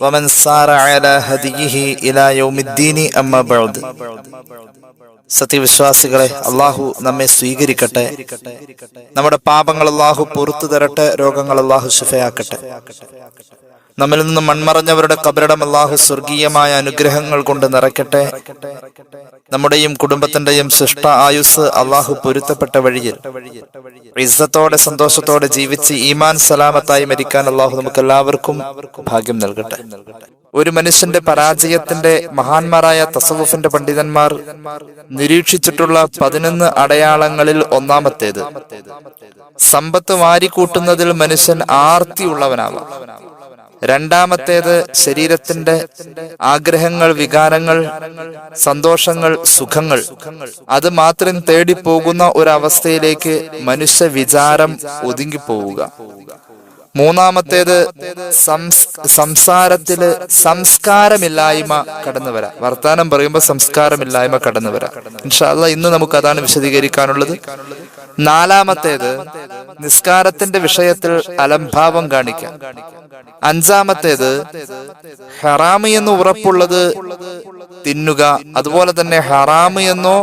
ومن سار على هديه إلى يوم الدين أما بعد സത്യവിശ്വാസികളെ അള്ളാഹു നമ്മെ സ്വീകരിക്കട്ടെ നമ്മുടെ പാപങ്ങൾ അള്ളാഹു പുറത്തു തരട്ടെ രോഗങ്ങൾ അള്ളാഹു ശിഫയാക്കട്ടെ നമ്മിൽ നിന്ന് മൺമറഞ്ഞവരുടെ കബരടം അള്ളാഹു സ്വർഗീയമായ അനുഗ്രഹങ്ങൾ കൊണ്ട് നിറയ്ക്കട്ടെ. നമ്മുടെയും കുടുംബത്തിന്റെയും ശിഷ്ട ആയുസ് അള്ളാഹു പൊരുത്തപ്പെട്ട വഴിയിൽ. ഇസ്സത്തോടെ സന്തോഷത്തോടെ ജീവിച്ച് ഈമാൻ സലാമത്തായി മരിക്കാൻ അള്ളാഹു നമുക്ക് എല്ലാവർക്കും ഭാഗ്യം നൽകട്ടെ. ഒരു മനുഷ്യന്റെ പരാജയത്തിന്റെ മഹാന്മാരായ തസവുഫിന്റെ പണ്ഡിതന്മാർ നിരീക്ഷിച്ചിട്ടുള്ള പതിനൊന്ന് അടയാളങ്ങളിൽ ഒന്നാമത്തേത്. സമ്പത്ത് വാരിക്കൂട്ടുന്നതിൽ മനുഷ്യൻ ആർത്തിയുള്ളവനാവാം രണ്ടാമത്തേത് ശരീരത്തിന്റെ ആഗ്രഹങ്ങൾ വികാരങ്ങൾ സന്തോഷങ്ങൾ സുഖങ്ങൾ. അത് മാത്രം തേടി പോകുന്ന ഒരവസ്ഥയിലേക്ക് മനുഷ്യ വിചാരം ഒതുങ്ങിപ്പോവുക. മൂന്നാമത്തേത് സംസ് സംസാരത്തിൽ സംസ്കാരമില്ലായ്മ കടന്നു വരാം വർത്താനം പറയുമ്പോൾ സംസ്കാരമില്ലായ്മ കടന്നു വരാം ഇൻഷാല്ല ഇന്ന് നമുക്ക് അതാണ് വിശദീകരിക്കാനുള്ളത്. നാലാമത്തേത് നിസ്കാരത്തിന്റെ വിഷയത്തിൽ അലംഭാവം കാണിക്കാം. അഞ്ചാമത്തേത് ഹറാമി എന്ന് ഉറപ്പുള്ളത് തിന്നുക. അതുപോലെ തന്നെ ഹറാമ് എന്നോ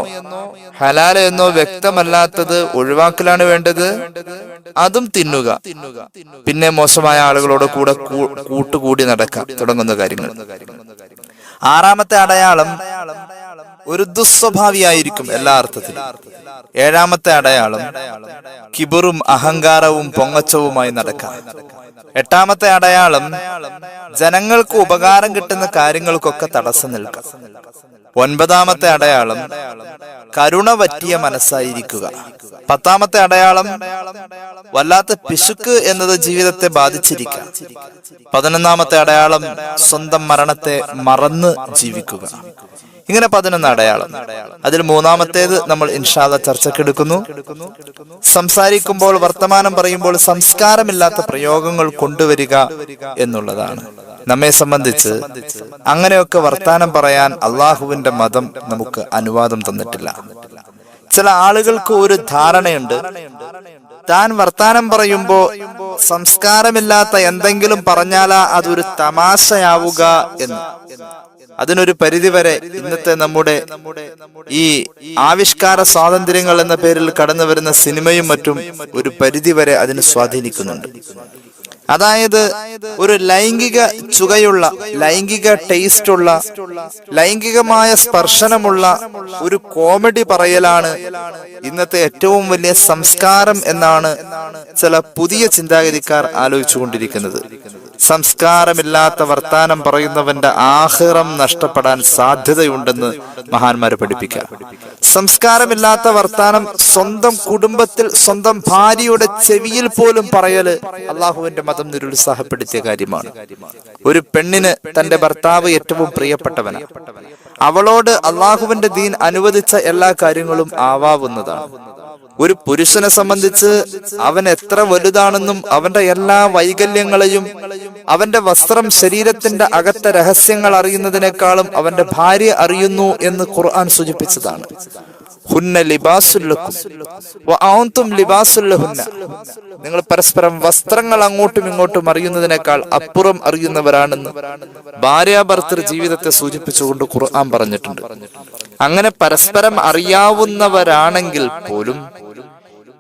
ഹലാല എന്നോ വ്യക്തമല്ലാത്തത് ഒഴിവാക്കലാണ് വേണ്ടത്. അതും തിന്നുക. പിന്നെ മോശമായ ആളുകളോട് കൂടെ കൂട്ടുകൂടി നടക്കാം. തുടങ്ങുന്ന കാര്യങ്ങൾ. ആറാമത്തെ അടയാളം ഒരു ദുസ്വഭാവിയായിരിക്കും എല്ലാ അർത്ഥത്തിലും. ഏഴാമത്തെ അടയാളം കിബറും അഹങ്കാരവും പൊങ്ങച്ചവുമായി നടക്കാം എട്ടാമത്തെ അടയാളം ജനങ്ങൾക്ക് ഉപകാരം കിട്ടുന്ന കാര്യങ്ങൾക്കൊക്കെ തടസ്സം നിൽക്കാം. ഒൻപതാമത്തെ അടയാളം കരുണ പറ്റിയ മനസ്സായിരിക്കുക. പത്താമത്തെ അടയാളം വല്ലാത്ത പിശുക്ക് എന്നത് ജീവിതത്തെ ബാധിച്ചിരിക്കാം. പതിനൊന്നാമത്തെ അടയാളം സ്വന്തം മരണത്തെ മറന്ന് ജീവിക്കുക. ഇങ്ങനെ പതിനൊന്ന് അടയാളം. അതിൽ മൂന്നാമത്തേത് നമ്മൾ ഇൻഷാദ ചർച്ചക്കെടുക്കുന്നു സംസാരിക്കുമ്പോൾ വർത്തമാനം പറയുമ്പോൾ സംസ്കാരമില്ലാത്ത പ്രയോഗങ്ങൾ കൊണ്ടുവരിക എന്നുള്ളതാണ്. നമ്മെ സംബന്ധിച്ച് അങ്ങനെയൊക്കെ വർത്താനം പറയാൻ അള്ളാഹുവിന്റെ മതം നമുക്ക് അനുവാദം തന്നിട്ടില്ല. ചില ആളുകൾക്ക് ഒരു ധാരണയുണ്ട്. താൻ വർത്താനം പറയുമ്പോ സംസ്കാരമില്ലാത്ത എന്തെങ്കിലും പറഞ്ഞാലാ അതൊരു തമാശയാവുക എന്ന്. അതിനൊരു പരിധിവരെ ഇന്നത്തെ നമ്മുടെ ഈ ആവിഷ്കാര സ്വാതന്ത്ര്യങ്ങൾ എന്ന പേരിൽ കടന്നു വരുന്ന സിനിമയും മറ്റും ഒരു പരിധിവരെ അതിന് സ്വാധീനിക്കുന്നുണ്ട്. അതായത് ഒരു ലൈംഗിക ചുകയുള്ള ലൈംഗിക ടേസ്റ്റ് ഉള്ള ലൈംഗികമായ സ്പർശനമുള്ള ഒരു കോമഡി പറയലാണ് ഇന്നത്തെ ഏറ്റവും വലിയ സംസ്കാരം എന്നാണ് ചില പുതിയ ചിന്താഗതിക്കാർ ആലോചിച്ചുകൊണ്ടിരിക്കുന്നത്. സംസ്കാരമില്ലാത്ത വർത്താനം പറയുന്നവന്റെ ആഹിറം നഷ്ടപ്പെടാൻ സാധ്യതയുണ്ടെന്ന് മഹാന്മാരെ പഠിപ്പിക്കുക. സംസ്കാരമില്ലാത്ത വർത്താനം സ്വന്തം കുടുംബത്തിൽ സ്വന്തം ഭാര്യയുടെ ചെവിയിൽ പോലും പറയൽ അള്ളാഹുവിന്റെ മതം നിരുത്സാഹപ്പെടുത്തിയ കാര്യമാണ്. ഒരു പെണ്ണിന് തന്റെ ഭർത്താവ് ഏറ്റവും പ്രിയപ്പെട്ടവനാണ്. അവളോട് അള്ളാഹുവിന്റെ ദീൻ അനുവദിച്ച എല്ലാ കാര്യങ്ങളും ആവാവുന്നതാണ്. ഒരു പുരുഷനെ സംബന്ധിച്ച് അവൻ എത്ര വലുതാണെന്നും അവന്റെ എല്ലാ വൈകല്യങ്ങളെയും അവന്റെ വസ്ത്രം ശരീരത്തിന്റെ അകത്തെ രഹസ്യങ്ങൾ അറിയുന്നതിനേക്കാളും അവന്റെ ഭാര്യ അറിയുന്നു എന്ന് ഖുർആൻ സൂചിപ്പിച്ചതാണ്. ഹുന്ന ലിബാസുല്ലഹുന്ന നിങ്ങൾ പരസ്പരം വസ്ത്രങ്ങൾ അങ്ങോട്ടും ഇങ്ങോട്ടും അറിയുന്നതിനേക്കാൾ അപ്പുറം അറിയുന്നവരാണെന്ന് ഭാര്യാഭർത്തൃ ജീവിതത്തെ സൂചിപ്പിച്ചുകൊണ്ട് ഖുർആൻ പറഞ്ഞിട്ടുണ്ട്. അങ്ങനെ പരസ്പരം അറിയാവുന്നവരാണെങ്കിൽ പോലും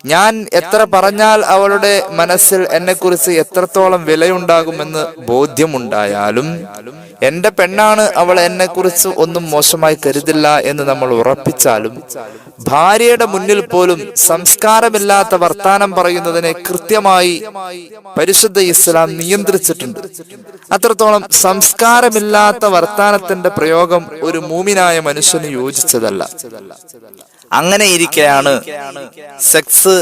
ഞാൻ എത്ര പറഞ്ഞാൽ അവളുടെ മനസ്സിൽ എന്നെക്കുറിച്ച് എത്രത്തോളം വിലയുണ്ടാകുമെന്ന് ബോധ്യമുണ്ടായാലും എന്റെ പെണ്ണാണ് അവൾ എന്നെക്കുറിച്ച് ഒന്നും മോശമായി കരുതില്ല എന്ന് നമ്മൾ ഉറപ്പിച്ചാലും ഭാര്യയുടെ മുന്നിൽ പോലും സംസ്കാരമില്ലാത്ത വർത്താനം പറയുന്നതിനെ കൃത്യമായി പരിശുദ്ധ ഇസ്ലാം നിയന്ത്രിച്ചിട്ടുണ്ട്. അത്രത്തോളം സംസ്കാരമില്ലാത്ത വർത്താനത്തിന്റെ പ്രയോഗം ഒരു മൂമിനായ മനുഷ്യന് യോജിച്ചതല്ല. അങ്ങനെ ഇരിക്കെയാണ് സെക്സ്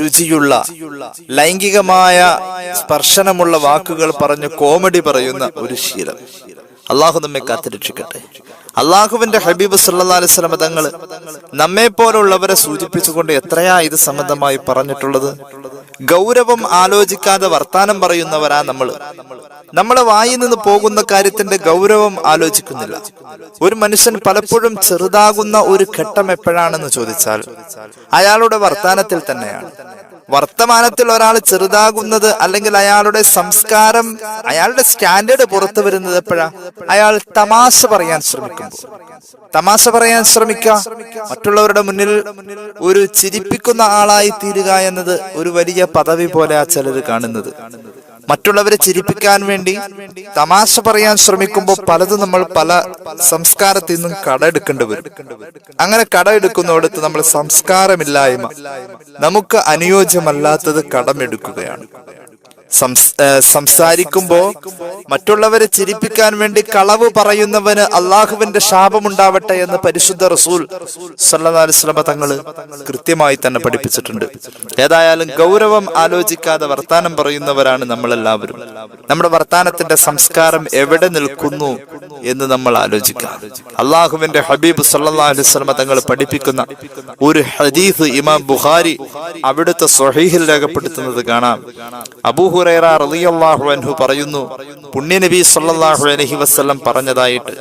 രുചിയുള്ള ലൈംഗികമായ സ്പർശനമുള്ള വാക്കുകൾ പറഞ്ഞ് കോമഡി പറയുന്ന ഒരു ശീലം. അള്ളാഹു നമ്മെ കാത്തിരക്ഷിക്കട്ടെ അള്ളാഹുവിന്റെ ഹബീബ് സല്ലാ അലൈഹി സ്വലമ തങ്ങൾ നമ്മെ പോലുള്ളവരെ സൂചിപ്പിച്ചുകൊണ്ട് എത്രയാ ഇത് സംബന്ധമായി പറഞ്ഞിട്ടുള്ളത്? ഗൗരവം ആലോചിക്കാതെ വർത്താനം പറയുന്നവരാ നമ്മൾ നമ്മളെ വായിൽ നിന്ന് പോകുന്ന കാര്യത്തിന്റെ ഗൗരവം ആലോചിക്കുന്നില്ല. ഒരു മനുഷ്യൻ പലപ്പോഴും ചെറുതാകുന്ന ഒരു ഘട്ടം എപ്പോഴാണെന്ന് ചോദിച്ചാൽ അയാളുടെ വർത്താനത്തിൽ തന്നെയാണ്. വർത്തമാനത്തിൽ ഒരാൾ ചെറുതാകുന്നത് അല്ലെങ്കിൽ അയാളുടെ സംസ്കാരം അയാളുടെ സ്റ്റാൻഡേർഡ് പുറത്തു വരുന്നത് എപ്പോഴാ? അയാൾ തമാശ പറയാൻ ശ്രമിക്കുമ്പോൾ. തമാശ പറയാൻ ശ്രമിക്കുക. മറ്റുള്ളവരുടെ മുന്നിൽ ഒരു ചിരിപ്പിക്കുന്ന ആളായി തീരുക എന്നത് ഒരു വലിയ പദവി പോലെ ചിലർ കാണുന്നത്. മറ്റുള്ളവരെ ചിരിപ്പിക്കാൻ വേണ്ടി തമാശ പറയാൻ ശ്രമിക്കുമ്പോൾ പലതും നമ്മൾ പല സംസ്കാരത്തിൽ നിന്നും കടമെടുക്കേണ്ടി വരും. അങ്ങനെ കടമെടുക്കുന്നിടത്ത് നമ്മൾ സംസ്കാരമില്ലായ്മ നമുക്ക് അനുയോജ്യമല്ലാത്തത് കടമെടുക്കുകയാണ്. സംസാരിക്കുമ്പോ മറ്റുള്ളവരെ ചിരിപ്പിക്കാൻ വേണ്ടി കളവ് പറയുന്നവന് അള്ളാഹുവിന്റെ ശാപമുണ്ടാവട്ടെ എന്ന് പരിശുദ്ധ റസൂൽ വസല്ലമ തങ്ങൾ കൃത്യമായി തന്നെ പഠിപ്പിച്ചിട്ടുണ്ട്. ഏതായാലും ഗൗരവം ആലോചിക്കാതെ വർത്താനം പറയുന്നവരാണ് നമ്മളെല്ലാവരും. നമ്മുടെ വർത്താനത്തിന്റെ സംസ്കാരം എവിടെ നിൽക്കുന്നു എന്ന് നമ്മൾ ആലോചിക്കാം. അള്ളാഹുവിന്റെ ഹബീബ് വസല്ലമ തങ്ങൾ പഠിപ്പിക്കുന്ന ഒരു ഹദീഫ് ഇമാം ബുഖാരി അവിടുത്തെ സ്വഹീഹിൽ രേഖപ്പെടുത്തുന്നത് കാണാം. അബൂ ഹുറൈറ റളിയല്ലാഹു അൻഹു പറയുന്നു പുണ്യനബി സല്ലല്ലാഹു അലൈഹി വസല്ലം പറഞ്ഞതായിട്ട്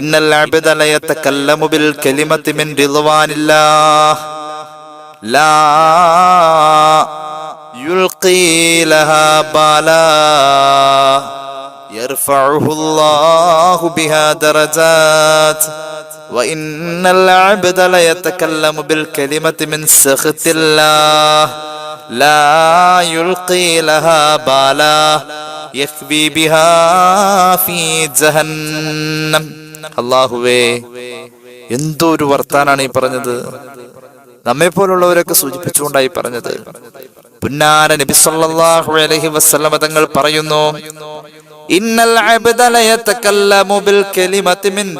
ഇന്നൽ അബ്ദ ല ബിൽ കലിമത്തി മിൻ റിദ്വാനില്ലാഹ് ലാ യുൽഖി ലഹാ ബാലാ. يرفعه الله بها درجات وإن العبد ليتكلم بالكلمة من سخط الله لا يلقي لها بالا يخبي بها في جهنم അള്ളാഹുവേ എന്തോ ഒരു വർത്താനാണ് ഈ പറഞ്ഞത് നമ്മെ പോലുള്ളവരൊക്കെ സൂചിപ്പിച്ചുകൊണ്ടായി പറഞ്ഞത് പുന്നാര നബി സല്ലല്ലാഹു അലൈഹി വസല്ലമ തങ്ങൾ പറയുന്നു ഇന്നൽ പൊരുത്തത്തിൽ ബിൽ കലിമത്തി മിൻ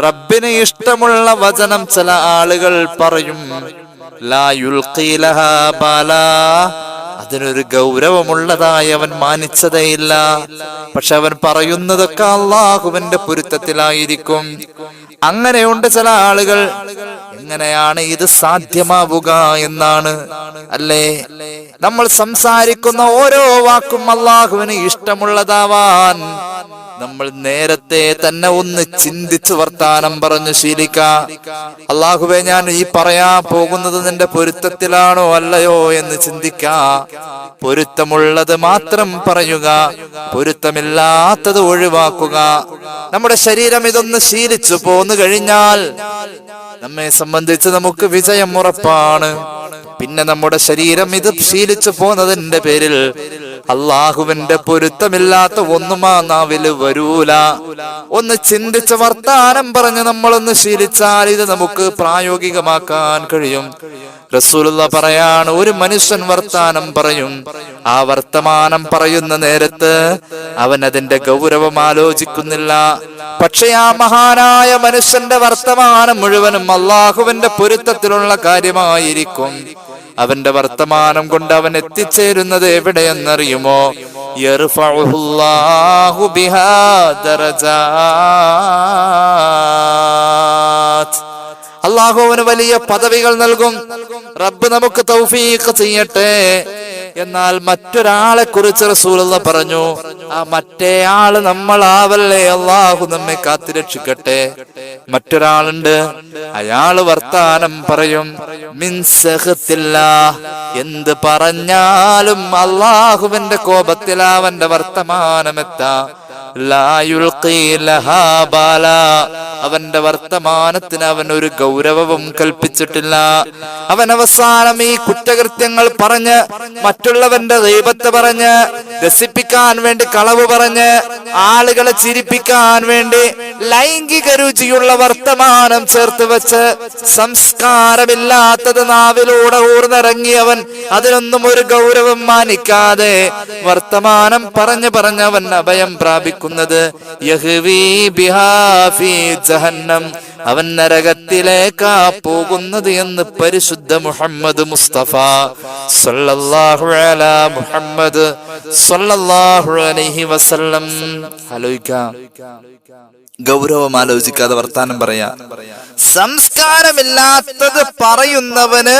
റബ്ബിന് ഇഷ്ടമുള്ള വചനം ചില ആളുകൾ പറയും അതിനൊരു ഗൗരവമുള്ളതായി അവൻ മാനിച്ചതേയില്ല. പക്ഷെ അവൻ പറയുന്നതൊക്കെ അള്ളാഹുവിന്റെ പൊരുത്തത്തിലായിരിക്കും. അങ്ങനെയുണ്ട് ചില ആളുകൾ. എങ്ങനെയാണ് ഇത് സാധ്യമാവുക എന്നാണ്. അല്ലേ? നമ്മൾ സംസാരിക്കുന്ന ഓരോ വാക്കും അള്ളാഹുവിന് ഇഷ്ടമുള്ളതാവാൻ. നമ്മൾ നേരത്തെ തന്നെ ഒന്ന് ചിന്തിച്ച് വർത്താനം പറഞ്ഞു ശീലിക്ക. അള്ളാഹുവെ ഞാൻ ഈ പറയാ പോകുന്നത് നിന്റെ പൊരുത്തത്തിലാണോ അല്ലയോ എന്ന് ചിന്തിക്ക. പൊരുത്തമുള്ളത് മാത്രം പറയുക പൊരുത്തമില്ലാത്തത് ഒഴിവാക്കുക. നമ്മുടെ ശരീരം ഇതൊന്ന് ശീലിച്ചു പോന്നു കഴിഞ്ഞാൽ നമ്മെ സംബന്ധിച്ച് നമുക്ക് വിജയം ഉറപ്പാണ്. പിന്നെ നമ്മുടെ ശരീരം ഇത് ശീലിച്ചു പോന്നതിന്റെ പേരിൽ അള്ളാഹുവിന്റെ പൊരുത്തമില്ലാത്ത ഒന്നും നാവിൽ വരൂല. ഒന്ന് ചിന്തിച്ച വർത്താനം പറഞ്ഞ് നമ്മളൊന്ന് ശീലിച്ചാൽ ഇത് നമുക്ക് പ്രായോഗികമാക്കാൻ കഴിയും. റസൂലുള്ള പറയാണ് ഒരു മനുഷ്യൻ വർത്താനം പറയും. ആ വർത്തമാനം പറയുന്ന നേരത്ത് അവൻ അതിന്റെ ഗൗരവം ആലോചിക്കുന്നില്ല. പക്ഷെ ആ മഹാനായ മനുഷ്യന്റെ വർത്തമാനം മുഴുവനും അള്ളാഹുവിന്റെ പൊരുത്തത്തിലുള്ള കാര്യമായിരിക്കും. അവന്റെ വർത്തമാനം കൊണ്ട് അവൻ എത്തിച്ചേരുന്നത് എവിടെയെന്നറിയുമോ? അള്ളാഹുവിന് വലിയ പദവികൾ നൽകും. റബ്ബ് നമുക്ക് തൗഫീഖ് ചെയ്യട്ടെ. എന്നാൽ മറ്റൊരാളെ കുറിച്ച് റസൂലുള്ള പറഞ്ഞു ആ മറ്റേ ആൾ നമ്മളാവല്ലേ അള്ളാഹു നമ്മെ കാത്തുരക്ഷിക്കട്ടെ മറ്റൊരാളുണ്ട് അയാൾ വർത്താനം പറയും മിൻസഹത്തില്ല എന്ത് പറഞ്ഞാലും അള്ളാഹുവിന്റെ കോപത്തിൽ അവന്റെ വർത്തമാനമെത്താ. അവന്റെ വർത്തമാനത്തിന് അവൻ ഒരു ഗൗരവവും കൽപ്പിച്ചിട്ടില്ല. അവൻ അവസാനം ഈ കുറ്റകൃത്യങ്ങൾ പറഞ്ഞ് മറ്റുള്ളവന്റെ ദൈവത്തെ പറഞ്ഞ് രസിപ്പിക്കാൻ വേണ്ടി കളവ് പറഞ്ഞ് ആളുകളെ ചിരിപ്പിക്കാൻ വേണ്ടി ലൈംഗിക രുചിയുള്ള വർത്തമാനം ചേർത്ത് വെച്ച് സംസ്കാരമില്ലാത്തത് നാവിലൂടെ ഊർന്നിറങ്ങിയവൻ അതിനൊന്നും ഒരു ഗൗരവം മാനിക്കാതെ വർത്തമാനം പറഞ്ഞു പറഞ്ഞവൻ അഭയം പ്രാപിക്കും. ജഹന്നം. അവൻ നരകത്തിലേക്കാ പോകുന്നത് എന്ന് പരിശുദ്ധ മുഹമ്മദ് മുസ്തഫ സല്ലല്ലാഹു അലാ മുഹമ്മദ് സല്ലല്ലാഹു അലൈഹി വസല്ലം. ആലോചിക്കാം. ഗൗരവം ആലോചിക്കാതെ വർത്താനം പറയാ. സംസ്കാരമില്ലാത്തത് പറയുന്നവന്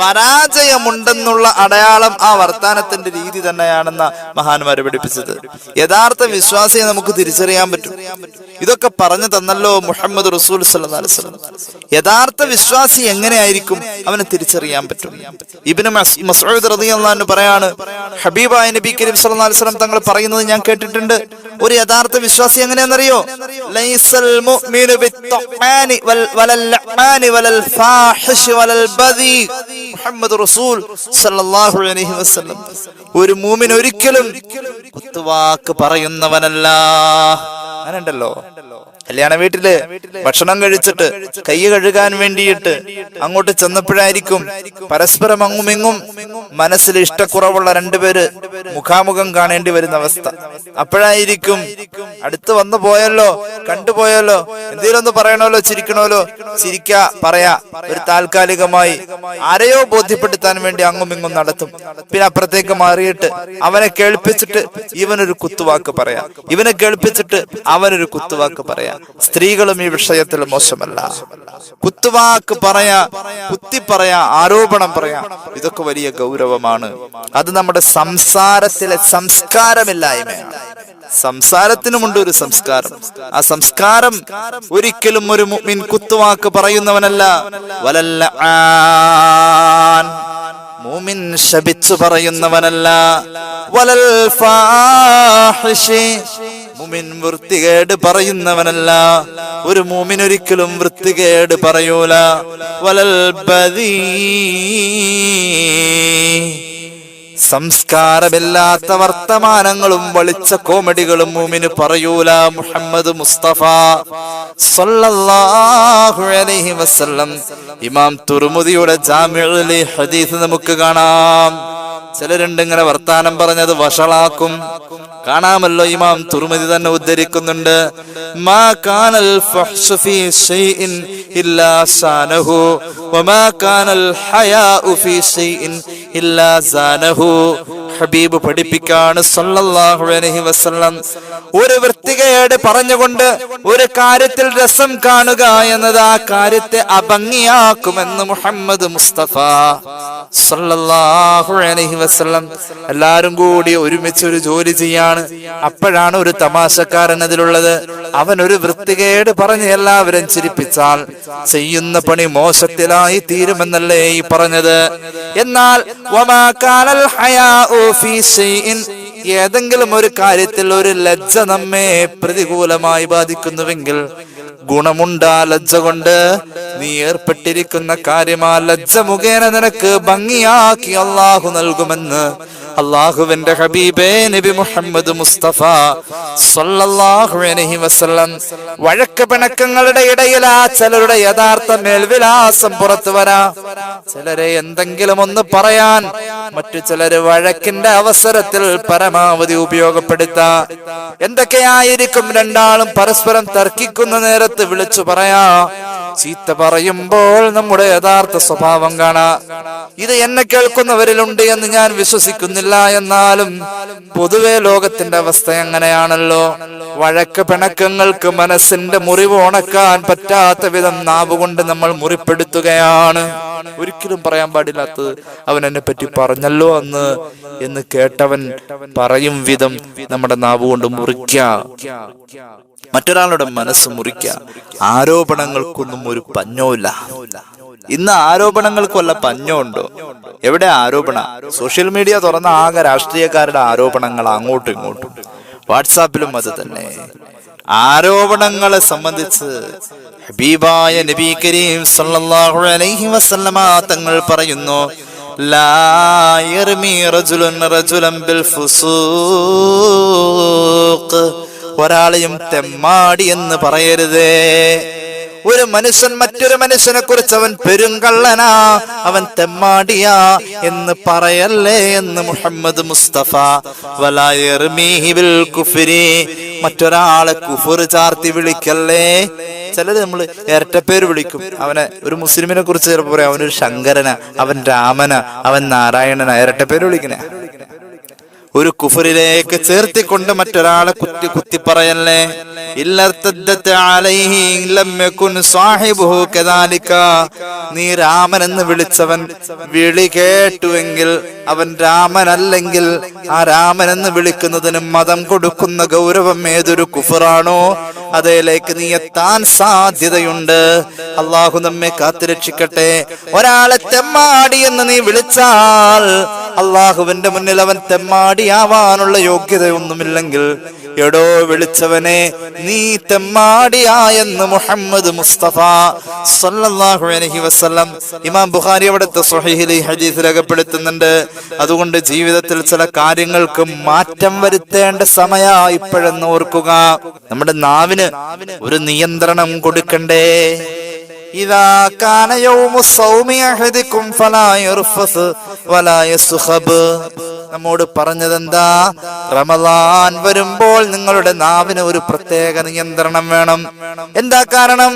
പരാജയമുണ്ടെന്നുള്ള അടയാളം ആ വർത്താനത്തിന്റെ രീതി തന്നെയാണെന്ന മഹാന്മാരെ പഠിപ്പിച്ചത്. യഥാർത്ഥ വിശ്വാസിയെ നമുക്ക് തിരിച്ചറിയാൻ പറ്റും. ഇതൊക്കെ പറഞ്ഞു തന്നല്ലോ മുഹമ്മദ് റസൂൽ വസല്ലം. യഥാർത്ഥ വിശ്വാസി എങ്ങനെയായിരിക്കും അവനെ തിരിച്ചറിയാൻ പറ്റും? ഇബിന് മസൂദ് അൻഹു പറയാണ് ഹബീബായ നബി കരീം സല്ലാ അലൈഹി വസല്ലം തങ്ങൾ പറയുന്നത് ഞാൻ കേട്ടിട്ടുണ്ട്. ഒരു യഥാർത്ഥ വിശ്വാസി എങ്ങനെയാണെന്നറിയോ? ലൈസൽ മുഅ്മിനു ബിത്തഖ്മാനി വൽ- വലൽ ലഅ്മാനി വലൽ ഫാഹിഷ് വലൽ ബദി മുഹമ്മദ് റസൂൽ സല്ലല്ലാഹു അലൈഹി വസല്ലം. ഒരു മുഅ്മിൻ ഒരിക്കലും കുത്തുവാക്ക് പറയുന്നവനല്ല. അങ്ങനെയുണ്ടല്ലോ? കല്യാണ വീട്ടിൽ ഭക്ഷണം കഴിച്ചിട്ട് കൈ കഴുകാൻ വേണ്ടിയിട്ട് അങ്ങോട്ട് ചെന്നപ്പോഴായിരിക്കും പരസ്പരം അങ്ങുമിങ്ങും മനസ്സിൽ ഇഷ്ടക്കുറവുള്ള രണ്ടുപേര് മുഖാമുഖം കാണേണ്ടി വരുന്ന അവസ്ഥ. അപ്പോഴായിരിക്കും അടുത്ത് വന്നു പോയല്ലോ കണ്ടുപോയല്ലോ എന്തെങ്കിലും ഒന്ന് പറയണമല്ലോ ചിരിക്കണമല്ലോ. ചിരിക്ക പറയാ ഒരു താൽക്കാലികമായി ആരെയോ ബോധ്യപ്പെടുത്താൻ വേണ്ടി അങ്ങും ഇങ്ങും നടത്തും. പിന്നെ അപ്പുറത്തേക്ക് മാറിയിട്ട് അവനെ കേൾപ്പിച്ചിട്ട് ഇവനൊരു കുത്തുവാക്ക് പറയാ. ഇവനെ കേൾപ്പിച്ചിട്ട് അവനൊരു കുത്തുവാക്ക് പറയാ. സ്ത്രീകളും ഈ വിഷയത്തിൽ മോശമല്ല. കുത്തുവാക്ക് പറയാ കുത്തി പറയാ ആരോപണം പറയാ ഇതൊക്കെ വലിയ ഗൗരവമാണ്. അത് നമ്മുടെ സംസാരത്തിലെ സംസ്കാരമില്ലായ്മയാണ്. സംസാരത്തിനുമുണ്ട് ഒരു സംസ്കാരം. ആ സംസ്കാരം ഒരിക്കലും ഒരു മുഅ്മിൻ കുത്തുവാക്ക് പറയുന്നവനല്ല. വലല്ല മൂമിൻ ശപിച്ചു പറയുന്നവനല്ല. വലൽ മുമിൻ വൃത്തികേട് പറയുന്നവനല്ല. ഒരു മൂമിൻ ഒരിക്കലും വൃത്തികേട് പറയൂല. വലൽ ബദീ. സംസ്കാരമില്ലാത്ത വർത്തമാനങ്ങളും വളിച്ച കോമഡികളും മൂമിന് പറയൂല മുഹമ്മദ് മുസ്തഫ സല്ലല്ലാഹു അലൈഹി ഇമാം തുർമുദിയുടെ ജാമ്യ ഹദീസ് നമുക്ക് കാണാം. ചിലരുണ്ട് ഇങ്ങനെ വർത്താനം പറഞ്ഞത് വഷളാക്കും. കാണാമല്ലോ ഇമാം തുർമുദി തന്നെ ഉദ്ധരിക്കുന്നുണ്ട്. മാ ഫീ ഇല്ലാ സാനഹു വമാ ഹയാഉ ഫീ ഇല്ലാ സാനഹു. ഹബീബ് പഠിപ്പിക്കാണ് സല്ലല്ലാഹു അലൈഹി വസല്ലം. ഒരു വൃത്തികേട് പറഞ്ഞുകൊണ്ട് ഒരു കാര്യത്തിൽ രസം കാണുക എന്നത് ആ കാര്യത്തെ അഭംഗിയാക്കുമെന്ന് മുഹമ്മദ് മുസ്തഫ സല്ലല്ലാഹു അലൈഹി വസല്ലം എല്ലാരും കൂടി ഒരുമിച്ച് ഒരു ജോലി ചെയ്യാണ്. അപ്പോഴാണ് ഒരു തമാശക്കാരൻ അതിലുള്ളത്. അവൻ ഒരു വൃത്തികേട് പറഞ്ഞ് എല്ലാവരും ചിരിപ്പിച്ചാൽ ചെയ്യുന്ന പണി മോശത്തിലായി തീരുമെന്നല്ലേ ഈ പറഞ്ഞത്. എന്നാൽ വമാ കാലൽ ഹയാഉ ഏതെങ്കിലും ഒരു കാര്യത്തിൽ ഒരു ലജ്ജ നമ്മെ പ്രതികൂലമായി ബാധിക്കുന്നുവെങ്കിൽ ഗുണമുണ്ടാ ലജ്ജ കൊണ്ട് നീ ഏർപ്പെട്ടിരിക്കുന്ന കാര്യം ആ ലജ്ജ മുഖേന നിനക്ക് ഭംഗിയാക്കി അള്ളാഹു നൽകുമെന്ന് അള്ളാഹുവിന്റെ ഹബീബേ നബി മുഹമ്മദ് മുസ്തഫ സല്ലല്ലാഹു അലൈഹി വസല്ലം വഴക്ക് പിണക്കങ്ങളുടെ ഇടയിൽ ആ ചിലരുടെ യഥാർത്ഥ മേൽവിലാസം പുറത്തു വരാ. ചിലരെ എന്തെങ്കിലും ഒന്ന് പറയാൻ മറ്റു ചിലര് വഴക്കിന്റെ അവസരത്തിൽ പരമാവധി ഉപയോഗപ്പെടുത്താ. എന്തൊക്കെയായിരിക്കും രണ്ടാളും പരസ്പരം തർക്കിക്കുന്ന നേരത്ത് വിളിച്ചു പറയാ ചീത്ത പറയുമ്പോൾ നമ്മുടെ യഥാർത്ഥ സ്വഭാവം കാണാ. ഇത് എന്നെ കേൾക്കുന്നവരിലുണ്ട് എന്ന് ഞാൻ വിശ്വസിക്കുന്നില്ല എന്നാലും പൊതുവെ ലോകത്തിന്റെ അവസ്ഥ എങ്ങനെയാണല്ലോ? വഴക്ക് പിണക്കങ്ങൾക്ക് മനസ്സിന്റെ മുറിവ് ഉണക്കാൻ പറ്റാത്ത വിധം നാവുകൊണ്ട് നമ്മൾ മുറിപ്പെടുത്തുകയാണ്. ഒരിക്കലും പറയാൻ പാടില്ലാത്തത് അവൻ എന്നെ പറ്റി പറഞ്ഞല്ലോ അന്ന് എന്ന് കേട്ടവൻ പറയും വിധം നമ്മുടെ നാവ് കൊണ്ട് മുറിക്ക. മറ്റൊരാളുടെ മനസ്സ് മുറിക്കുക. ആരോപണങ്ങൾക്കൊന്നും ഒരു പഞ്ഞോല്ല ഇന്ന് ആരോപണങ്ങൾക്ക് വല്ല പഞ്ഞമുണ്ടോ എവിടെ ആരോപണ? സോഷ്യൽ മീഡിയ തുറന്ന ആകെ രാഷ്ട്രീയക്കാരുടെ ആരോപണങ്ങൾ അങ്ങോട്ടും ഇങ്ങോട്ടും. വാട്സാപ്പിലും അത് തന്നെ. ആരോപണങ്ങളെ സംബന്ധിച്ച് ഹബീബായ നബി കരീം സല്ലല്ലാഹു അലൈഹി വസല്ലമ തങ്ങൾ പറയുന്നു ലാ യർമി റജുലൻ ബിൽ ഫുസൂഖ്. ഒരാളെയും തെമ്മാടി എന്ന് പറയരുതേ. ഒരു മനുഷ്യൻ മറ്റൊരു മനുഷ്യനെ കുറിച്ച് അവൻ പെരുങ്കള്ളനാ അവൻ തെമ്മാടിയാ എന്ന് പറയല്ലേ എന്ന് മുഹമ്മദ് മുസ്തഫ. ബിൽ മറ്റൊരാളെ കുഫുർ ചാർത്തി വിളിക്കല്ലേ? ചിലത് നമ്മൾ ഇരട്ടപ്പേര് വിളിക്കും. അവനെ ഒരു മുസ്ലിമിനെ കുറിച്ച് ചിലപ്പോൾ പറയാം. അവനൊരു ശങ്കരന അവൻ രാമന അവൻ നാരായണന. ഇരട്ടപ്പേര് വിളിക്കണേ. ഒരു കുഫറിലേക്ക് ചേർത്തിക്കൊണ്ട് മറ്റൊരാളെ കുറ്റി കുത്തി പറയല്ലേ? ഇല്ലർത്തദ്ദത്ത് അലൈഹി ലം യകുൻ സാഹിബുഹു കദാലിക. നീ രാമൻ എന്ന് വിളിച്ചവൻ വിളി കേട്ടുവെങ്കിൽ അവൻ രാമനല്ലെങ്കിൽ ആ രാമൻ എന്ന് വിളിക്കുന്നതിന് മതം കൊടുക്കുന്ന ഗൗരവം ഏതൊരു കുഫറാണോ അതിലേക്ക് നീ എത്താൻ സാധ്യതയുണ്ട്. അള്ളാഹു നമ്മെ കാത്തുരക്ഷിക്കട്ടെ. ഒരാളെ തെമ്മാടി എന്ന് നീ വിളിച്ചാൽ അള്ളാഹുവിന്റെ മുന്നിൽ അവൻ തെമ്മാടിയാവാനുള്ള യോഗ്യതയൊന്നുമില്ലെങ്കിൽ എടോ വിളിച്ചവനെ നീ തെമ്മാടിയായെന്ന് മുഹമ്മദ് മുസ്തഫ സല്ലല്ലാഹു അലൈഹി വസല്ലം ഇമാം ബുഖാരി അവിടുത്തെ സ്വഹീഹിൽ ഈ ഹദീസ് രേഖപ്പെടുത്തുന്നുണ്ട്. അതുകൊണ്ട് ജീവിതത്തിൽ ചില കാര്യങ്ങൾക്ക് മാറ്റം വരുത്തേണ്ട സമയ ഇപ്പോഴെന്ന് ഓർക്കുക. നമ്മുടെ നാവിന് ഒരു നിയന്ത്രണം കൊടുക്കണ്ടേ? إذا كان يوم الصوم أحدكم فلا يرفث ولا يسخب നമ്മോട് പറഞ്ഞതെന്താ റമദാൻ വരുമ്പോൾ നിങ്ങളുടെ നാവിന് ഒരു പ്രത്യേക നിയന്ത്രണം വേണം എന്താ കാരണം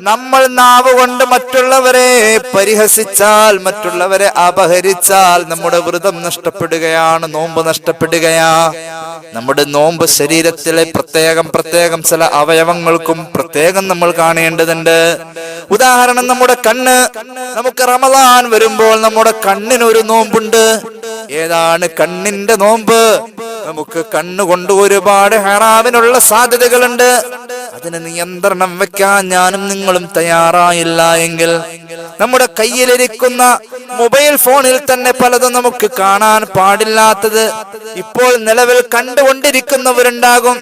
നമ്മൾ നാവ് കൊണ്ട് മറ്റുള്ളവരെ പരിഹസിച്ചാൽ മറ്റുള്ളവരെ അപഹരിച്ചാൽ നമ്മുടെ വ്രതം നഷ്ടപ്പെടുകയാണ് നോമ്പ് നഷ്ടപ്പെടുകയാ നമ്മുടെ നോമ്പ് ശരീരത്തിലെ പ്രത്യേകം പ്രത്യേകം ചില അവയവങ്ങൾക്കും പ്രത്യേകം നമ്മൾ കാണേണ്ടതുണ്ട് ഉദാഹരണം നമ്മുടെ കണ്ണ്. നമുക്ക് റമദാൻ വരുമ്പോൾ നമ്മുടെ കണ്ണിന് ഒരു നോമ്പുണ്ട്. ഏതാണ് കണ്ണിന്റെ നോമ്പ്? നമുക്ക് കണ്ണുകൊണ്ട് ഒരുപാട് ഹറാമിനുള്ള സാധ്യതകളുണ്ട്. അതിന് നിയന്ത്രണം വെക്കാൻ ഞാനും നിങ്ങളും തയ്യാറായില്ല എങ്കിൽ നമ്മുടെ കയ്യിലിരിക്കുന്ന മൊബൈൽ ഫോണിൽ തന്നെ പലതും നമുക്ക് കാണാൻ പാടില്ലാത്തത് ഇപ്പോൾ നിലവിൽ കണ്ടുകൊണ്ടിരിക്കുന്നവരുണ്ടാകും.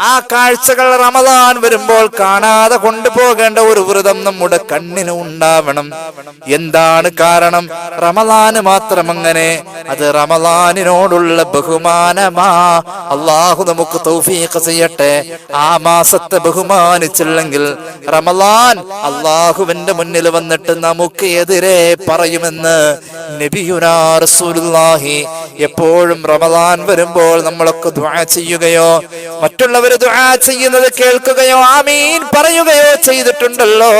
ആ കാഴ്ചകൾ റമദാൻ വരുമ്പോൾ കാണാതെ കൊണ്ടുപോകേണ്ട ഒരു വ്രതം നമ്മുടെ കണ്ണിന് ഉണ്ടാവണം. എന്താണ് കാരണം? റമദാന് മാത്രം അങ്ങനെ അത് റമദാനിനോടുള്ള ബഹുമാനമാ. അള്ളാഹു നമുക്ക് തൗഫീഖ് ചെയ്യട്ടെ. ആ മാസത്തെ ബഹുമാനിച്ചില്ലെങ്കിൽ റമലാൻ അള്ളാഹുവിന്റെ മുന്നിൽ വന്നിട്ട് നമുക്ക് എതിരെ പറയുമെന്ന് നബിയുനാ റസൂലുള്ളാഹി എപ്പോഴും റമലാൻ വരുമ്പോൾ നമ്മളൊക്കെ ദുആ ചെയ്യുകയോ മറ്റുള്ളവർ ദുആ ചെയ്യുന്നത് കേൾക്കുകയോ ആമീൻ പറയുകയോ ചെയ്തിട്ടുണ്ടല്ലോ.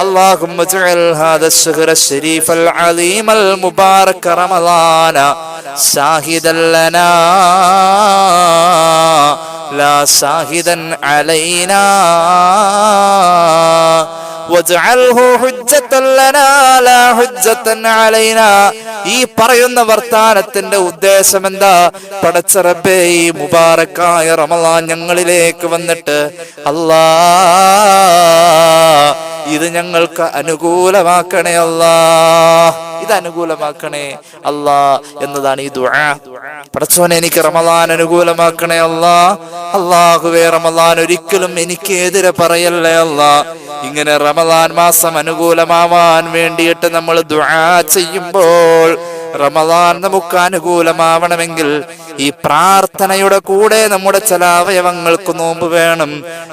اللهم اجعل هذا الشهر الشريف العظيم المبارك رمضان شاهدا لنا. لا شاهدا علينا. ഈ പറയുന്ന വർത്താനത്തിന്റെ ഉദ്ദേശം എന്താ പടച്ചറബേ ഈ മുബാറക്കായ റമളാൻ ഞങ്ങളിലേക്ക് വന്നിട്ട് അല്ലാ ഇത് ഞങ്ങൾക്ക് അനുകൂലമാക്കണേ അല്ലാ. ഇത് അനുകൂലമാക്കണേ അല്ലാ എന്നതാണ് ഈ ദുആ. പടച്ചോനെ എനിക്ക് റമദാൻ അനുകൂലമാക്കണേ അല്ലാ. അള്ളാഹുവേ റമദാൻ ഒരിക്കലും എനിക്ക് എതിരെ പറയല്ലേ അല്ലാ. ഇങ്ങനെ റമദാൻ മാസം അനുകൂലമാവാൻ വേണ്ടിയിട്ട് നമ്മൾ ദുആ ചെയ്യുമ്പോൾ റമദാൻ നമുക്ക് അനുകൂലമാവണമെങ്കിൽ ഈ പ്രാർത്ഥനയുടെ കൂടെ നമ്മുടെ ചില അവയവങ്ങൾക്ക് നോമ്പ് വേണം.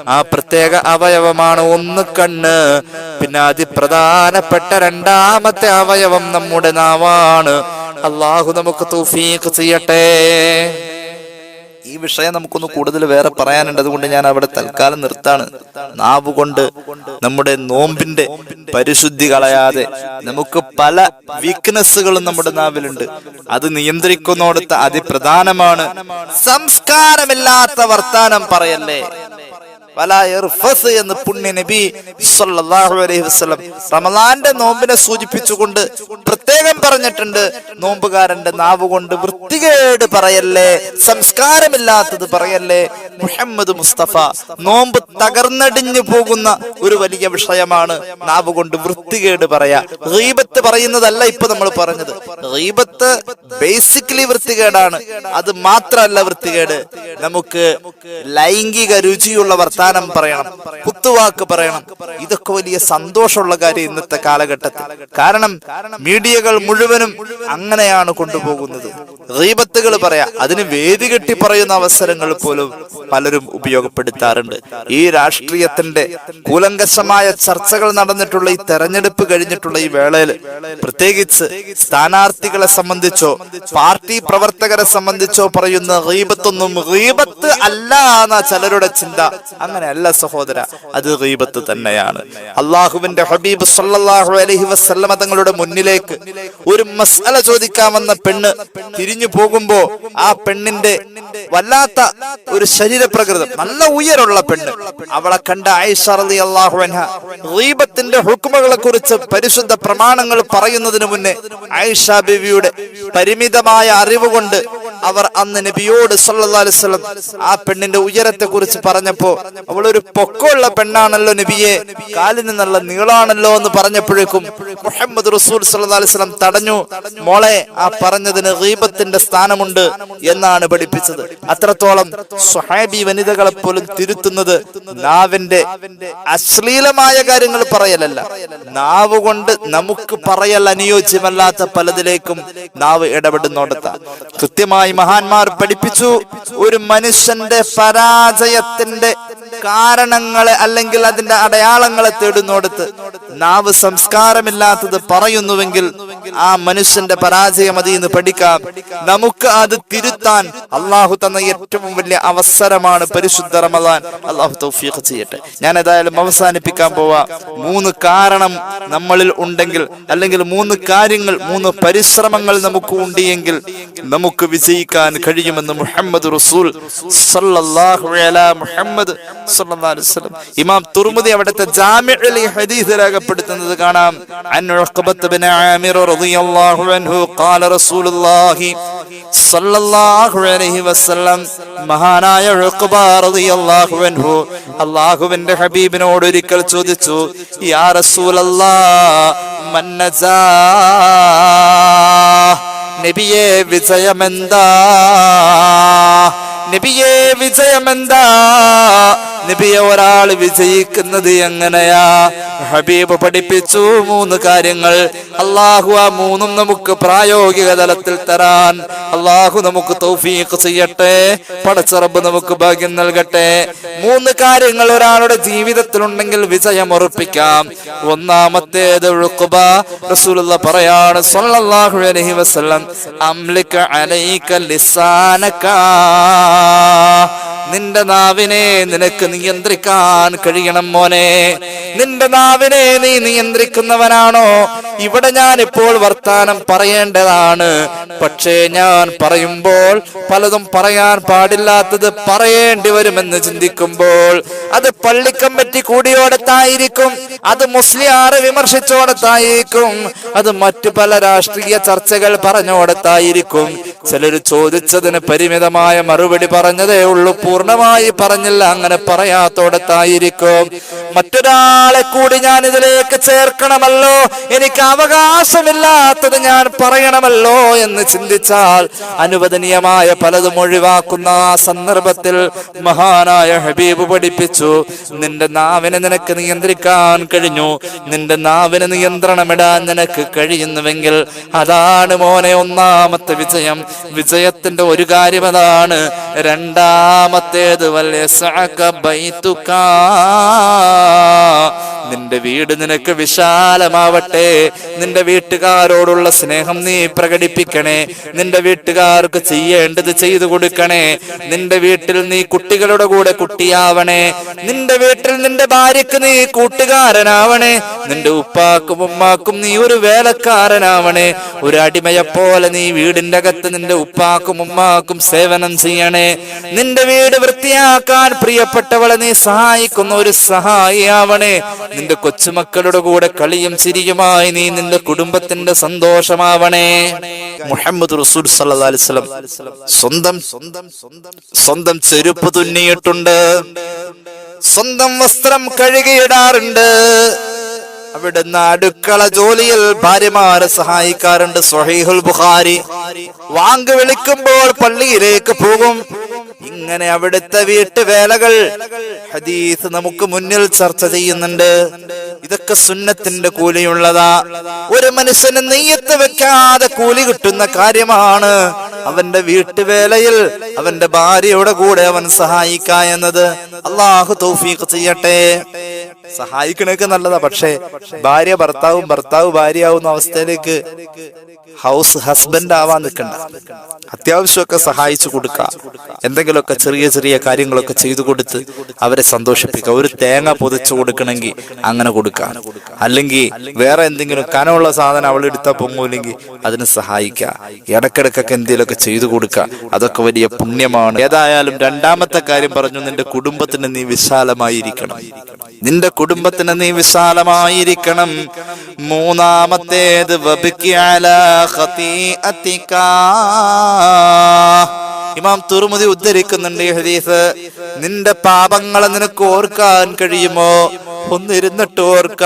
ആ പ്രത്യേക അവയവമാണ് ഒന്ന് കണ്ണ്. പിന്നെ അതിപ്രധാനപ്പെട്ട രണ്ടാമത്തെ അവയവം നമ്മുടെ നാവാണ്. അള്ളാഹു നമുക്ക് തൗഫീഖ് ചെയ്യട്ടെ. ഈ വിഷയം നമുക്കൊന്ന് കൂടുതൽ വേറെ പറയാനുണ്ട്. അതുകൊണ്ട് ഞാൻ അവിടെ തൽക്കാലം നിർത്താണ്. നാവ് കൊണ്ട് നമ്മുടെ നോമ്പിന്റെ പരിശുദ്ധി കളയാതെ നമുക്ക് പല വീക്ക്നെസ്സുകളും നമ്മുടെ നാവിലുണ്ട്. അത് നിയന്ത്രിക്കുന്നോടത്ത് അതിപ്രധാനമാണ് സംസ്കാരമില്ലാത്ത വർത്താനം പറയല്ലേ? എന്ന് പുണ്യ നബി അലൈഹി വസല്ലം റമദാന്റെ നോമ്പിനെ സൂചിപ്പിച്ചുകൊണ്ട് പ്രത്യേകം പറഞ്ഞിട്ടുണ്ട്. നോമ്പുകാരന്റെ നാവ് കൊണ്ട് വൃത്തികേട് പറയല്ലേ സംസ്കാരമില്ലാത്തത് പറയല്ലേ. മുഹമ്മദ് മുസ്തഫ നോമ്പ് തകർന്നടിഞ്ഞു പോകുന്ന ഒരു വലിയ വിഷയമാണ് നാവ് കൊണ്ട് വൃത്തികേട് പറയാ. റീബത്ത് പറയുന്നതല്ല ഇപ്പൊ നമ്മൾ പറഞ്ഞത്. റീബത്ത് ബേസിക്കലി വൃത്തികേടാണ്. അത് മാത്രമല്ല വൃത്തികേട്. നമുക്ക് ലൈംഗിക രുചിയുള്ള വർത്താനം വർത്താനം പറയണം കുത്തുവാക്ക് പറയണം. ഇതൊക്കെ വലിയ സന്തോഷമുള്ള കാര്യം ഇന്നത്തെ കാലഘട്ടത്തിൽ. കാരണം മീഡിയകൾ മുഴുവനും അങ്ങനെയാണ് കൊണ്ടുപോകുന്നത്. റീബത്തുകൾ പറയാം അതിന് വേദി കെട്ടി പറയുന്ന അവസരങ്ങൾ പോലും പലരും ഉപയോഗപ്പെടുത്താറുണ്ട്. ഈ രാഷ്ട്രീയത്തിന്റെ കൂലങ്കശമായ ചർച്ചകൾ നടന്നിട്ടുള്ള ഈ തെരഞ്ഞെടുപ്പ് കഴിഞ്ഞിട്ടുള്ള ഈ വേളയിൽ പ്രത്യേകിച്ച് സ്ഥാനാർത്ഥികളെ സംബന്ധിച്ചോ പാർട്ടി പ്രവർത്തകരെ സംബന്ധിച്ചോ പറയുന്ന റീബത്തൊന്നും റീബത്ത് അല്ല എന്ന ചിലരുടെ ചിന്ത അങ്ങനെയല്ല സഹോദര അത് റീബത്ത് തന്നെയാണ്. അള്ളാഹുവിന്റെ ഹബീബ് സല്ലാഹു അലഹി വസല്ലമ തങ്ങളുടെ മുന്നിലേക്ക് ഒരു മസ്അല ചോദിക്കാൻ വന്ന പെണ്ണ് തിരിഞ്ഞു പോകുമ്പോ ആ പെണ്ണിന്റെ വല്ലാത്ത ഒരു ശരീരപ്രകൃതം നല്ല ഉയരമുള്ള പെണ്ണ്. അവളെ കണ്ട ആയിഷ റളിയല്ലാഹു അൻഹ റീബത്തിന്റെ ഹുക്കുമകളെ കുറിച്ച് പരിശുദ്ധ പ്രമാണങ്ങൾ പറയുന്നതിന് മുന്നേ ആയിഷ ബിവിയുടെ പരിമിതമായ അറിവ് കൊണ്ട് അവർ അന്ന് നബിയോട് സല്ലാ അലൈഹി വസല്ലം ആ പെണ്ണിന്റെ ഉയരത്തെ കുറിച്ച് പറഞ്ഞപ്പോ അവൾ ഒരു പൊക്കമുള്ള പെണ്ണാണല്ലോ നബിയെ. കാലിന് നല്ല നീളാണല്ലോ എന്ന് പറഞ്ഞപ്പോഴേക്കും മുഹമ്മദ് റസൂൽ വസല്ലം തടഞ്ഞു. മോളെ ആ പറഞ്ഞതിന് റീബത്തിന്റെ സ്ഥാനമുണ്ട് എന്നാണ് പഠിപ്പിച്ചത്. അത്രത്തോളം സുഹാബി വനിതകളെ പോലും തിരുത്തുന്നത് നാവിന്റെ അശ്ലീലമായ കാര്യങ്ങൾ പറയലല്ല. നാവ് കൊണ്ട് നമുക്ക് പറയൽ അനുയോജ്യമല്ലാത്ത പലതിലേക്കും നാവ് ഇടപെടുന്നോടത്ത കൃത്യമായി മഹാന്മാർ പഠിപ്പിച്ചു. ഒരു മനുഷ്യന്റെ പരാജയത്തിന്റെ കാരണങ്ങളെ അല്ലെങ്കിൽ അതിന്റെ അടയാളങ്ങളെ തേടുന്നോടത്ത് നാവ് സംസ്കാരമില്ലാത്തത് പറയുന്നുവെങ്കിൽ ആ മനുഷ്യന്റെ പരാജയം അതിൽ നിന്ന് പഠിക്കാം. നമുക്ക് അത് തിരുത്താൻ അള്ളാഹു തന്ന ഏറ്റവും വലിയ അവസരമാണ് പരിശുദ്ധ റമദാൻ. അള്ളാഹു തൗഫീഖ് ചെയ്യട്ടെ. ഞാൻ ഏതായാലും അവസാനിപ്പിക്കാൻ പോവാ. മൂന്ന് കാരണം നമ്മളിൽ ഉണ്ടെങ്കിൽ അല്ലെങ്കിൽ മൂന്ന് കാര്യങ്ങൾ മൂന്ന് പരിശ്രമങ്ങൾ നമുക്ക് ഉണ്ടെങ്കിൽ നമുക്ക് വിജയിക്കാൻ കഴിയുമെന്ന് മുഹമ്മദ് റസൂൽ സല്ലല്ലാഹു അലാ മുഹമ്മദ് വസല്ലം. ഇമാം തുർമുദി അവിടുത്തെ ജാമിഉൽ ഹദീസ് രേഖപ്പെടുത്തുന്നത് കാണാം. അൻ ഉഖബത്ത് ബിൻ ആമിർ റളിയല്ലാഹു അൻഹു ഖാല റസൂലുള്ളാഹി സല്ലല്ലാഹു അലൈഹി വസല്ലം മഹാനായ ഉഖബ റളിയല്ലാഹു അൻഹു അല്ലാഹുവിന്റെ ഹബീബിനോട് ഒരിക്കൽ ചോദിച്ചു യാ റസൂലല്ലാഹ് മൻ നജാ? നബിയെ വിജയമെന്താ? നബിയെ വിജയമെന്താ? നബിയെ ഒരാൾ വിജയിക്കുന്നത് എങ്ങനെയാ? ഹബീബ് പഠിപ്പിച്ചു മൂന്ന് കാര്യങ്ങൾ. അള്ളാഹു ആ മൂന്നും നമുക്ക് പ്രായോഗിക തലത്തിൽ തരാൻ. അള്ളാഹു നമുക്ക് തൗഫീഖ് ചെയ്യട്ടെ. പടച്ചറബ് നമുക്ക് ഭാഗ്യം നൽകട്ടെ. മൂന്ന് കാര്യങ്ങൾ ഒരാളുടെ ജീവിതത്തിൽ ഉണ്ടെങ്കിൽ വിജയം ഉറപ്പിക്കാം. ഒന്നാമത്തേത് റസൂലുള്ള പറയാണ് സല്ലല്ലാഹു അലൈഹി വസല്ലം അംലിക അലൈക ലിസാനക. നിന്റെ നാവിനെ നിനക്ക് നിയന്ത്രിക്കാൻ കഴിയണം മോനെ. നിന്റെ നാവിനെ നീ നിയന്ത്രിക്കുന്നവനാണോ? ഇവിടെ ഞാൻ ഇപ്പോൾ വർത്താനം പറയേണ്ടതാണ്. പക്ഷേ ഞാൻ പറയുമ്പോൾ പലതും പറയാൻ പാടില്ലാത്തത് പറയേണ്ടി വരുമെന്ന് ചിന്തിക്കുമ്പോൾ അത് പള്ളിക്കമ്പറ്റി കൂടിയോടത്തായിരിക്കും അത് മുസ്ലിയാറ് വിമർശിച്ചോടത്തായിരിക്കും അത് മറ്റു പല രാഷ്ട്രീയ ചർച്ചകൾ പറഞ്ഞോടത്തായിരിക്കും. ചിലർ ചോദിച്ചതിന് പരിമിതമായ മറുപടി പറഞ്ഞതേ ഉള്ളൂ. പൂർണമായി പറഞ്ഞില്ല. അങ്ങനെ പറയാത്തോടത്തായിരിക്കും മറ്റൊരാളെ കൂടി ഞാൻ ഇതിലേക്ക് ചേർക്കണമല്ലോ. എനിക്ക് അവകാശമില്ലാത്തത് ഞാൻ പറയണമല്ലോ എന്ന് ചിന്തിച്ചാൽ അനുവദനീയമായ പലതും ഒഴിവാക്കുന്ന ആ സന്ദർഭത്തിൽ മഹാനായ ഹബീബ് പഠിപ്പിച്ചു. നിന്റെ നാവിനെ നിനക്ക് നിയന്ത്രിക്കാൻ കഴിഞ്ഞു. നിന്റെ നാവിന് നിയന്ത്രണമിടാൻ നിനക്ക് കഴിയുന്നുവെങ്കിൽ അതാണ് മോനെ ഒന്നാമത്തെ വിജയം. വിജയത്തിന്റെ ഒരു കാര്യം അതാണ് രണ്ടാമത്തേത് വല്യ നിന്റെ വീട് നിനക്ക് വിശാലമാവട്ടെ നിന്റെ വീട്ടുകാരോടുള്ള സ്നേഹം നീ പ്രകടിപ്പിക്കണേ നിന്റെ വീട്ടുകാർക്ക് ചെയ്യേണ്ടത് ചെയ്തു കൊടുക്കണേ നിന്റെ വീട്ടിൽ നീ കുട്ടികളുടെ കൂടെ കുട്ടിയാവണേ നിന്റെ വീട്ടിൽ നിന്റെ ഭാര്യക്ക് നീ കൂട്ടുകാരനാവണേ നിന്റെ ഉപ്പാക്കും ഉമ്മാക്കും നീ ഒരു വേലക്കാരനാവണേ ഒരു അടിമയെ പോലെ നീ വീടിന്റെ അകത്ത് നിന്റെ ഉപ്പാക്കും ഉമ്മാക്കും സേവനം ചെയ്യണേ നിന്റെ വീട് വൃത്തിയാക്കാൻ പ്രിയപ്പെട്ടവളെ നീ സഹായിക്കുന്ന ഒരു സഹായിയാവണേ. നിന്റെ കൊച്ചുമക്കളുടെ കൂടെ കളിയും ചിരിയുമായി നീ നിന്റെ കുടുംബത്തിന്റെ സന്തോഷമാവണേ. മുഹമ്മദ് റസൂൽ വസല്ലം സ്വന്തം സ്വന്തം സ്വന്തം സ്വന്തം ചെരുപ്പ് തുന്നിയിട്ടുണ്ട്. സ്വന്തം വസ്ത്രം കഴുകിയിടാറുണ്ട്. അവിടുന്ന് അടുക്കള ജോലിയിൽ ഭാര്യമാരെ സഹായിക്കാറുണ്ട്. സൊഹീഹുൽ ബുഖാരി. വാങ്ക് വിളിക്കുമ്പോൾ പള്ളിയിലേക്ക് പോകും. ഇങ്ങനെ അവിടുത്തെ വീട്ടുവേലകൾ ഹദീസ് നമുക്ക് മുന്നിൽ ചർച്ച ചെയ്യുന്നുണ്ട്. ഇതൊക്കെ സുന്നത്തിന്റെ കൂലിയുള്ളതാ. ഒരു മനുഷ്യന് നെയ്യത്ത് വെക്കാതെ കൂലി കിട്ടുന്ന കാര്യമാണ് അവന്റെ വീട്ടുവേലയിൽ അവന്റെ ഭാര്യയുടെ കൂടെ അവൻ സഹായിക്ക എന്നത്. അള്ളാഹു തൗഫീഖ് ചെയ്യട്ടെ. സഹായിക്കണൊക്കെ നല്ലതാ. പക്ഷേ ഭാര്യ ഭർത്താവും ഭർത്താവ് ഭാര്യയാവുന്ന അവസ്ഥയിലേക്ക് ഹൗസ് ഹസ്ബൻഡ് ആവാൻ നിൽക്കണ്ട. അത്യാവശ്യമൊക്കെ സഹായിച്ചു കൊടുക്കുക എന്തെങ്കിലുമൊക്കെ ചെറിയ ചെറിയ കാര്യങ്ങളൊക്കെ ചെയ്തു കൊടുത്ത് അവരെ സന്തോഷിപ്പിക്കുക ഒരു തേങ്ങ പൊതിച്ചു കൊടുക്കണമെങ്കിൽ അങ്ങനെ കൊടുക്കുക അല്ലെങ്കിൽ വേറെ എന്തെങ്കിലും കനമുള്ള സാധനം അവൾ എടുത്താൽ പൊങ്ങൂല്ലെങ്കിൽ അതിന് സഹായിക്കുക ഇടക്കിടക്കൊക്കെ എന്തെങ്കിലുമൊക്കെ ചെയ്തു കൊടുക്കുക അതൊക്കെ വലിയ പുണ്യമാണ്. ഏതായാലും രണ്ടാമത്തെ കാര്യം പറഞ്ഞു നിന്റെ കുടുംബത്തിന് നീ വിശാലമായിരിക്കണം. നിന്റെ കുടുംബത്തിന് നീ വിശാലമായിരിക്കണം. മൂന്നാമത്തേത്. ഇമാം തുറമുതി ഉദ്ധരിക്കുന്നുണ്ട് ഈ ഹദീസ് നിന്റെ പാപങ്ങളെ നിനക്ക് ഓർക്കാൻ കഴിയുമോ? ഒന്നിരുന്നിട്ട് ഓർക്ക.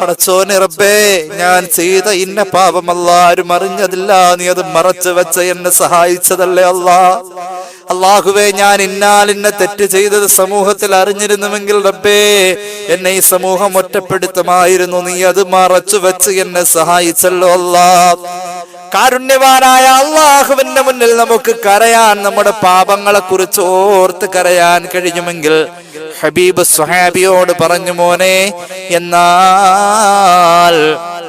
പടച്ചോനെ റബ്ബേ ഞാൻ ചെയ്ത ഇന്ന പാപമല്ല ആരും അറിഞ്ഞതില്ല. നീ അത് മറച്ചു വെച്ച എന്നെ സഹായിച്ചതല്ലേ അല്ലാ? അള്ളാഹുവേ ഞാൻ ഇന്നാലിന്ന തെറ്റ് ചെയ്തത് സമൂഹത്തിൽ അറിഞ്ഞിരുന്നുവെങ്കിൽ റബ്ബേ എന്നെ ഈ സമൂഹം ഒറ്റപ്പെടുത്തുമായിരുന്നു. നീ അത് മറച്ചു വെച്ച് എന്നെ സഹായിച്ചല്ലോ അല്ലാ കാരുണ്യവാനായ അള്ളാഹുവിന്റെ മുന്നിൽ നമുക്ക് കരയാൻ നമ്മുടെ പാപങ്ങളെ കുറിച്ച് ഓർത്ത് കരയാൻ കഴിയുമെങ്കിൽ ഹബീബ് സുഹാബിയോട് പറഞ്ഞു മോനെ എന്നാൽ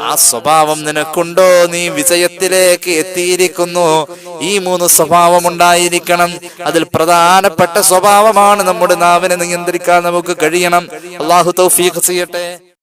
ആ സ്വഭാവം നിനക്കുണ്ടോ? നീ വിജയത്തിലേക്ക് എത്തിയിരിക്കുന്നു. ഈ മൂന്ന് സ്വഭാവം ഉണ്ടായിരിക്കണം. അതിൽ പ്രധാനപ്പെട്ട സ്വഭാവമാണ് നമ്മുടെ നാവിനെ നിയന്ത്രിക്കാൻ നമുക്ക് കഴിയണം. അള്ളാഹു തൗഫീഖ് ചെയ്യട്ടെ.